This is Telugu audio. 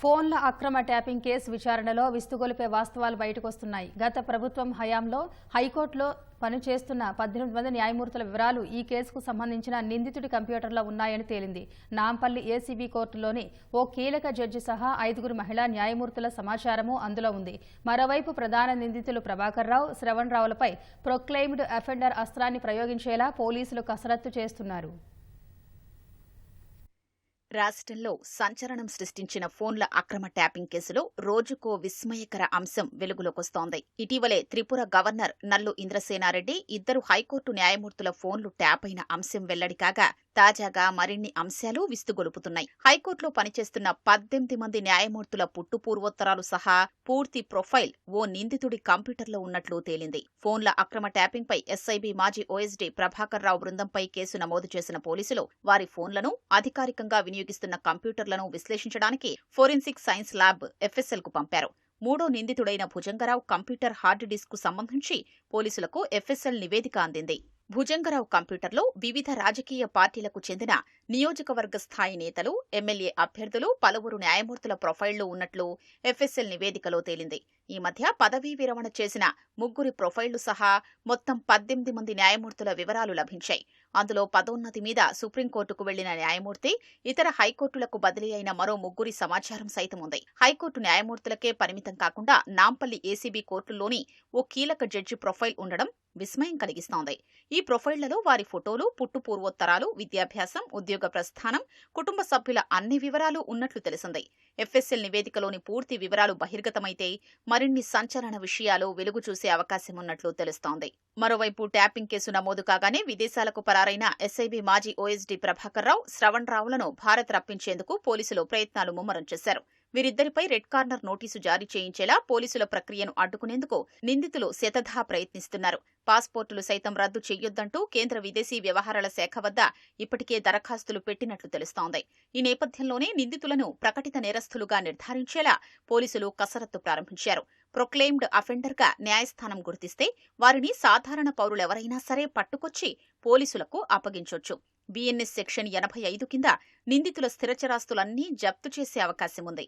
ఫోన్ల అక్రమ ట్యాపింగ్ కేసు విచారణలో విస్తుగొలిపే వాస్తవాలు బయటకొస్తున్నాయి. గత ప్రభుత్వం హయాంలో హైకోర్టులో పనిచేస్తున్న పద్దెనిమిది మంది న్యాయమూర్తుల వివరాలు ఈ కేసుకు సంబంధించిన నిందితుడి కంప్యూటర్లో ఉన్నాయని తేలింది. నాంపల్లి ఏసీబీ కోర్టులోని ఓ కీలక జడ్జి సహా ఐదుగురు మహిళా న్యాయమూర్తుల సమాచారము అందులో ఉంది. మరోవైపు ప్రధాన నిందితులు ప్రభాకర్ రావు శ్రవణ్ రావులపై ప్రొక్లెయిమ్డ్ అఫెండర్ అస్త్రాన్ని ప్రయోగించేలా పోలీసులు కసరత్తు చేస్తున్నారు. రాష్ట్రంలో సంచలనం సృష్టించిన ఫోన్ల అక్రమ ట్యాపింగ్ కేసులో రోజుకో విస్మయకర అంశం వెలుగులోకొస్తోంది. ఇటీవలే త్రిపుర గవర్నర్ నల్లు ఇంద్రసేనారెడ్డి ఇద్దరు హైకోర్టు న్యాయమూర్తుల ఫోన్లు ట్యాప్ అయిన అంశం వెల్లడి కాగా తాజాగా మరిన్ని అంశాలు విస్తుగొలుపుతున్నాయి. హైకోర్టులో పనిచేస్తున్న పద్దెనిమిది మంది న్యాయమూర్తుల పుట్టు పూర్వోత్తరాలు సహా పూర్తి ప్రొఫైల్ ఓ నిందితుడి కంప్యూటర్లో ఉన్నట్లు తేలింది. ఫోన్ల అక్రమ ట్యాపింగ్పై ఎస్ఐబి మాజీ ఓఎస్డీ ప్రభాకర్ రావు బృందంపై కేసు నమోదు చేసిన పోలీసులు వారి ఫోన్లను అధికారికంగా వినియోగిస్తున్న కంప్యూటర్లను విశ్లేషించడానికి ఫోరెన్సిక్ సైన్స్ ల్యాబ్ ఎఫ్ఎస్ఎల్కు పంపారు. మూడో నిందితుడైన భుజంగరావు కంప్యూటర్ హార్డ్ డిస్క్కు సంబంధించి పోలీసులకు ఎఫ్ఎస్ఎల్ నివేదిక అందింది. భుజంగరావు కంప్యూటర్లో వివిధ రాజకీయ పార్టీలకు చెందిన నియోజకవర్గ స్థాయి నేతలు ఎమ్మెల్యే అభ్యర్థులు పలువురు న్యాయమూర్తుల ప్రొఫైళ్ళు ఉన్నట్లు ఎఫ్ఎస్ఎల్ నివేదికలో తేలింది. ఈ మధ్య పదవీ విరమణ చేసిన ముగ్గురి ప్రొఫైళ్ళు సహా మొత్తం పద్దెనిమిది మంది న్యాయమూర్తుల వివరాలు లభించాయి. అందులో పదోన్నతి మీద సుప్రీంకోర్టుకు వెళ్ళిన న్యాయమూర్తి ఇతర హైకోర్టులకు బదిలీ అయిన మరో ముగ్గురి సమాచారం సైతం ఉంది. హైకోర్టు న్యాయమూర్తులకే పరిమితం కాకుండా నాంపల్లి ఏసీబీ కోర్టులోని ఓ కీలక జడ్జి ప్రొఫైల్ ఉండడం విస్మయం కలిగిస్తోంది. ఈ ప్రొఫైళ్ళలో వారి ఫోటోలు పుట్టు పూర్వోత్తరాలు విద్యాభ్యాసం ఉద్యోగ ప్రస్థానం కుటుంబ సభ్యుల అన్ని వివరాలు ఉన్నట్లు తెలిసింది. ఎఫ్ఎస్ఎల్ నివేదికలోని పూర్తి వివరాలు బహిర్గతమైతే మరిన్ని సంచలన విషయాలు వెలుగు చూసే అవకాశం ఉన్నట్లు తెలుస్తోంది. మరోవైపు ట్యాపింగ్ కేసు నమోదు కాగానే విదేశాలకు పరారైన ఎస్ఐబి మాజీ ఓఎస్డీ ప్రభాకర్ రావు శ్రవణ్ రావులను భారత్ రప్పించేందుకు పోలీసులు ప్రయత్నాలు ముమ్మరం చేశారు. వీరిద్దరిపై రెడ్ కార్నర్ నోటీసు జారీ చేయించేలా పోలీసుల ప్రక్రియను అడ్డుకునేందుకు నిందితులు శతధా ప్రయత్నిస్తున్నారు. పాస్పోర్టులు సైతం రద్దు చేయొద్దంటూ కేంద్ర విదేశీ వ్యవహారాల శాఖ వద్ద ఇప్పటికే దరఖాస్తులు పెట్టినట్లు తెలుస్తోంది. ఈ నేపథ్యంలోనే నిందితులను ప్రకటిత నేరస్తులుగా నిర్ధారించేలా పోలీసులు కసరత్తు ప్రారంభించారు. ప్రొక్లెయిమ్డ్ అఫెండర్గా న్యాయస్థానం గుర్తిస్తే వారిని సాధారణ పౌరులెవరైనా సరే పట్టుకొచ్చి పోలీసులకు అప్పగించొచ్చు. బీఎన్ఎస్ సెక్షన్ ఎనభై ఐదు కింద నిందితుల స్థిరచరాస్తులన్నీ జప్తు చేసే అవకాశం ఉంది